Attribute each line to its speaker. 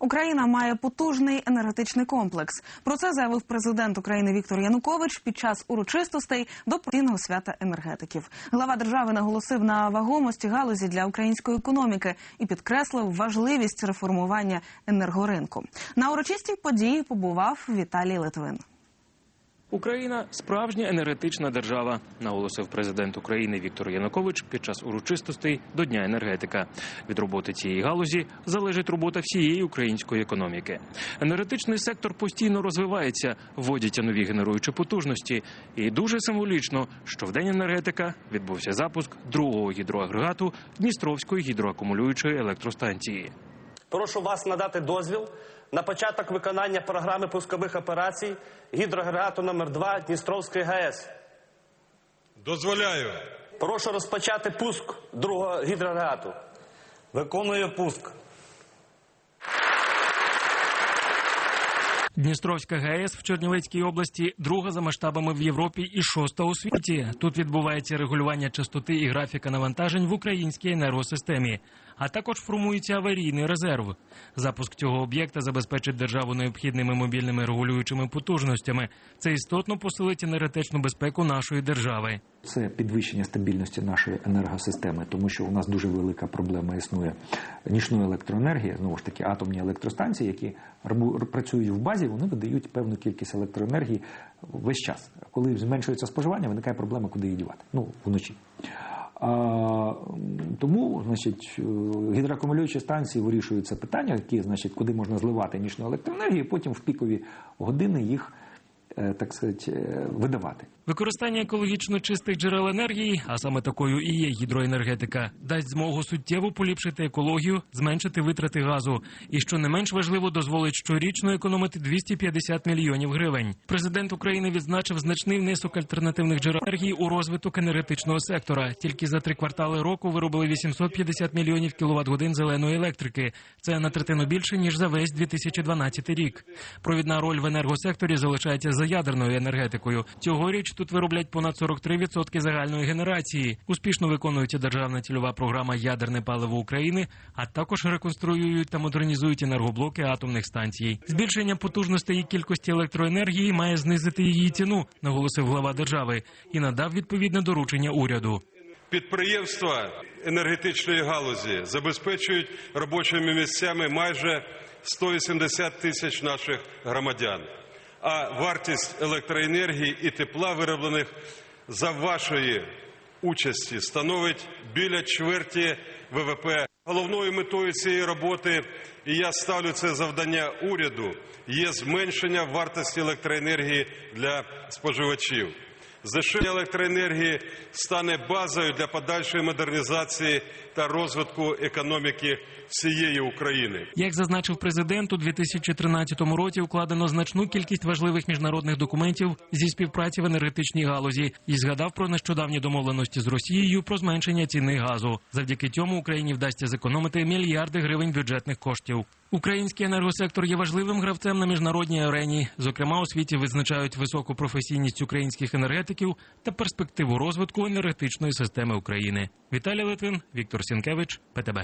Speaker 1: Україна має потужний енергетичний комплекс. Про це заявив президент України Віктор Янукович під час урочистостей до постійного свята енергетиків. Глава держави наголосив на вагомості галузі для української економіки і підкреслив важливість реформування енергоринку. На урочистій події побував Віталій Литвин.
Speaker 2: Україна справжня енергетична держава, наголосив президент України Віктор Янукович під час урочистостей до Дня енергетика. Від роботи цієї галузі залежить робота всієї української економіки. Енергетичний сектор постійно розвивається, вводяться нові генеруючі потужності. І дуже символічно, що в день енергетика відбувся запуск другого гідроагрегату Дністровської гідроакумулюючої електростанції.
Speaker 3: Прошу вас надати дозвіл на початок виконання програми пускових операцій гідроагрегату номер 2 Дністровської ГАЕС.
Speaker 4: Дозволяю.
Speaker 3: Прошу розпочати пуск другого гідроагрегату. Виконую пуск.
Speaker 2: Дністровська ГАЕС в Чернівецькій області друга за масштабами в Європі і шоста у світі. Тут відбувається регулювання частоти і графіка навантажень в українській енергосистемі, а також формується аварійний резерв. Запуск цього об'єкта забезпечить державу необхідними мобільними регулюючими потужностями. Це істотно посилить енергетичну безпеку нашої держави.
Speaker 5: Це підвищення стабільності нашої енергосистеми, тому що у нас дуже велика проблема існує нічної електроенергії. Знову ж таки, атомні електростанції, які працюють в базі, вони видають певну кількість електроенергії весь час. Коли зменшується споживання, виникає проблема, куди її дівати. Ну вночі. А, тому, значить, е, гідроакумулюючі станції вирішують це питання, які, значить, куди можна зливати нічну електроенергію, і потім в пікові години їх, так сказати, е, видавати.
Speaker 2: Використання екологічно чистих джерел енергії, а саме такою і є гідроенергетика, дасть змогу суттєво поліпшити екологію, зменшити витрати газу. І що не менш важливо, дозволить щорічно економити 250 мільйонів гривень. Президент України відзначив значний внесок альтернативних джерел енергії у розвиток енергетичного сектора. Тільки за три квартали року виробили 850 мільйонів кіловат годин зеленої електрики. Це на третину більше ніж за весь 2012 рік. Провідна роль в енергосекторі залишається за ядерною енергетикою. Цьогоріч тут вироблять понад 43% загальної генерації. Успішно виконується державна цільова програма Ядерне паливо України, а також реконструюють та модернізують енергоблоки атомних станцій. Збільшення потужностей і кількості електроенергії має знизити її ціну, наголосив глава держави і надав відповідне доручення уряду.
Speaker 4: Підприємства енергетичної галузі забезпечують робочими місцями майже 180 тисяч наших громадян. А вартість електроенергії і тепла, вироблених за вашої участі, становить біля чверті ВВП. Головною метою цієї роботи, і я ставлю це завдання уряду, є зменшення вартості електроенергії для споживачів. Здешевлення електроенергії стане базою для подальшої модернізації та розвитку економіки всієї України.
Speaker 2: Як зазначив президент, у 2013 році укладено значну кількість важливих міжнародних документів зі співпраці в енергетичній галузі і згадав про нещодавні домовленості з Росією про зменшення ціни газу. Завдяки цьому Україні вдасться зекономити мільярди гривень бюджетних коштів. Український енергосектор є важливим гравцем на міжнародній арені. Зокрема, у світі визначають високу професійність українських енергетиків та перспективу розвитку енергетичної системи України. Віталій Литвин, Віктор Сінкевич, ПТБ.